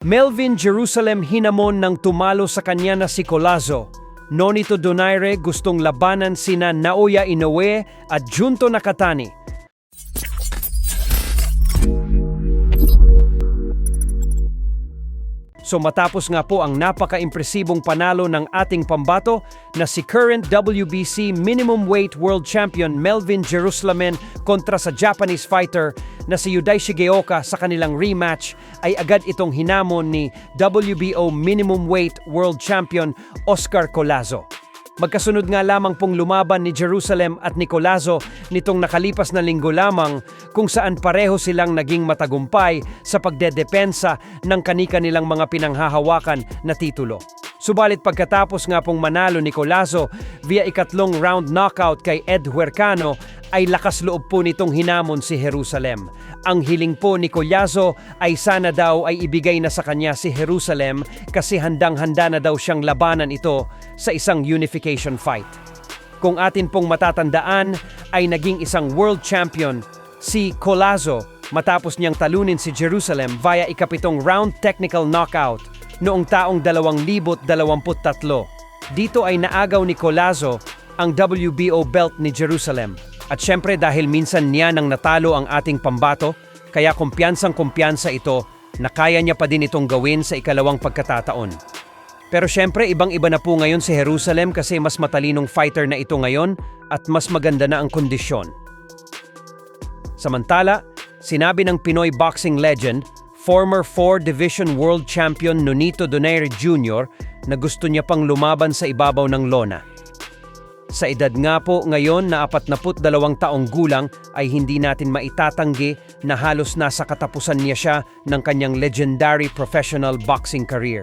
Melvin Jerusalem hinamon ng tumalo sa kanya na si Colazo. Nonito Donaire gustong labanan sina Naoya Inoue at Junto Nakatani. So matapos nga po ang napaka-impresibong panalo ng ating pambato na si current WBC Minimum Weight World Champion Melvin Jerusalemen kontra sa Japanese fighter na si Yuday Shigeoka sa kanilang rematch ay agad itong hinamon ni WBO Minimum Weight World Champion Oscar Colazo. Magkasunod nga lamang pong lumaban ni Jerusalem at Nicolazo nitong nakalipas na linggo lamang kung saan pareho silang naging matagumpay sa pagdedepensa ng kani-kanilang mga pinanghahawakan na titulo. Subalit pagkatapos nga pong manalo ni Colazo via ikatlong round knockout kay Ed Huercano ay lakas loob po nitong hinamon si Jerusalem. Ang hiling po ni Colazo ay sana daw ay ibigay na sa kanya si Jerusalem kasi handang-handa na daw siyang labanan ito sa isang unification fight. Kung atin pong matatandaan ay naging isang world champion si Colazo matapos niyang talunin si Jerusalem via ikapitong round technical knockout noong taong 2023. Dito ay naagaw ni Colazo ang WBO belt ni Jerusalem. At syempre dahil minsan niya nang natalo ang ating pambato, kaya kumpiyansang kumpiyansa ito na kaya niya pa din itong gawin sa ikalawang pagkatataon. Pero syempre ibang-iba na po ngayon si Jerusalem kasi mas matalinong fighter na ito ngayon at mas maganda na ang kondisyon. Samantala, sinabi ng Pinoy boxing legend, former 4 Division World Champion Nonito Donaire Jr. na gusto niya pang lumaban sa ibabaw ng lona. Sa edad nga po ngayon na 42 taong gulang ay hindi natin maitatanggi na halos nasa katapusan niya siya ng kanyang legendary professional boxing career.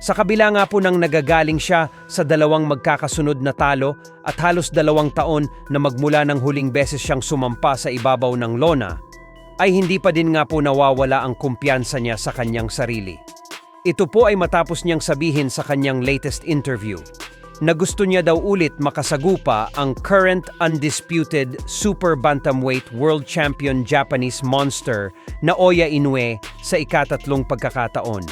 Sa kabila nga po nang nagagaling siya sa dalawang magkakasunod na talo at halos dalawang taon na magmula ng huling beses siyang sumampa sa ibabaw ng lona, ay hindi pa din nga po nawawala ang kumpiyansa niya sa kanyang sarili. Ito po ay matapos niyang sabihin sa kanyang latest interview na gusto niya daw ulit makasagupa ang current undisputed super bantamweight world champion Japanese monster na Oya Inoue sa ikatatlong pagkakataon.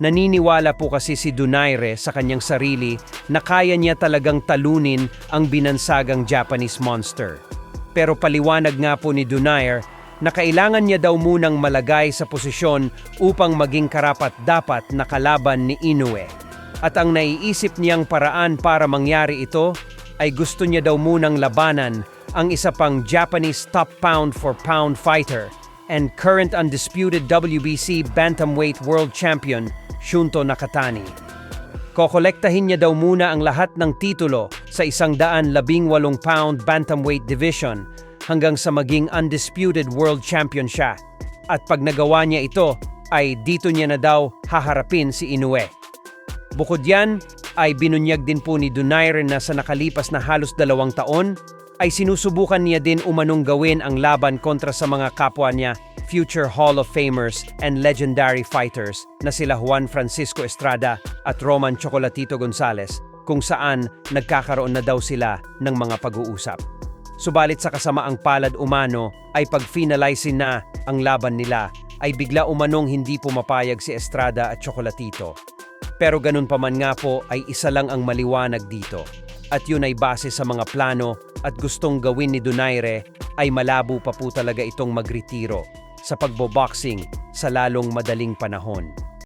Naniniwala po kasi si Donaire sa kanyang sarili na kaya niya talagang talunin ang binansagang Japanese monster. Pero paliwanag nga po ni Donaire na kailangan niya daw munang malagay sa posisyon upang maging karapat-dapat na kalaban ni Inoue. At ang naiisip niyang paraan para mangyari ito ay gusto niya daw munang labanan ang isa pang Japanese top pound for pound fighter and current undisputed WBC Bantamweight World Champion Shunto Nakatani. Kokolektahin niya daw muna ang lahat ng titulo sa isang daan labing walong pound bantamweight division hanggang sa maging undisputed world champion siya. At pag nagawa niya ito, ay dito niya na daw haharapin si Inoue. Bukod yan, ay binunyag din po ni Donaire na sa nakalipas na halos dalawang taon, ay sinusubukan niya din umanong gawin ang laban kontra sa mga kapwa niya, future Hall of Famers and legendary fighters na sila Juan Francisco Estrada at Roman Chocolatito Gonzales, kung saan nagkakaroon na daw sila ng mga pag-uusap. Subalit sa kasamaang palad umano ay pag-finalize na ang laban nila ay bigla umanong hindi pumapayag si Estrada at Chocolatito. Pero ganun pa man nga po ay isa lang ang maliwanag dito. At yun ay base sa mga plano at gustong gawin ni Donaire ay malabo pa po talaga itong magretiro sa pagboboxing sa lalong madaling panahon.